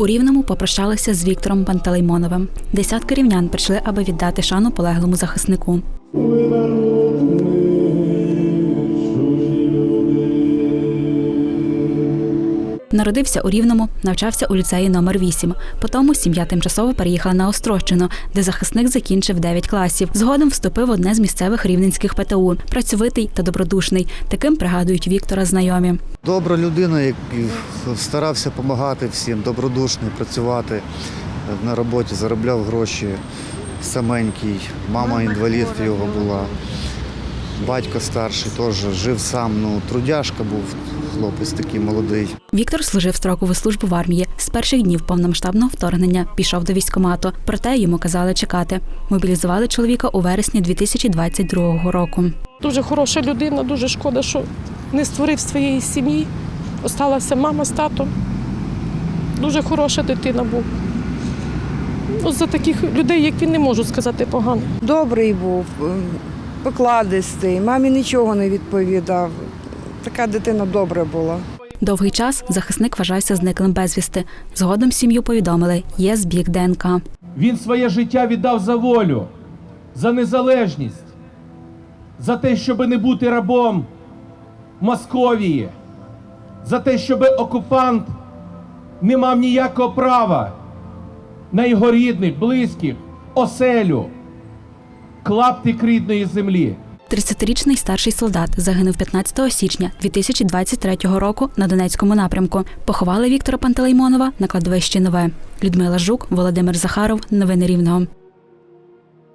У Рівному попрощалися з Віктором Пантелеймоновим. Десятки рівнян прийшли, аби віддати шану полеглому захиснику. Народився у Рівному, навчався у ліцеї номер 8 Потім сім'я тимчасово переїхала на Острощину, де захисник закінчив 9 класів. Згодом вступив в одне з місцевих рівненських ПТУ. Працьовитий та добродушний. Таким пригадують Віктора знайомі. Добра людина, який старався допомагати всім, добродушний, працювати на роботі, заробляв гроші саменький. Мама інвалід його була. Батько старший теж жив сам. Ну, трудяшка був хлопець такий молодий. Віктор служив строкову службу в армії. З перших днів повномасштабного вторгнення пішов до військкомату. Проте йому казали чекати. Мобілізували чоловіка у вересні 2022 року. Дуже хороша людина, дуже шкода, що не створив своєї сім'ї. Осталася мама з татом. Дуже хороша дитина був. Ну, за таких людей, як він, не можу сказати погано. Добрий був, покладистий, мамі нічого не відповідав. Така дитина добра була. Довгий час захисник вважався зниклим безвісти. Згодом сім'ю повідомили, є збіг ДНК. Він своє життя віддав за волю, за незалежність, за те, щоб не бути рабом Московії, за те, щоб окупант не мав ніякого права на його рідних, близьких, оселю, клаптик рідної землі. 30-річний старший солдат загинув 15 січня 2023 року на Донецькому напрямку. Поховали Віктора Пантелеймонова на кладовищі Нове. Людмила Жук, Володимир Захаров. Новини Рівного.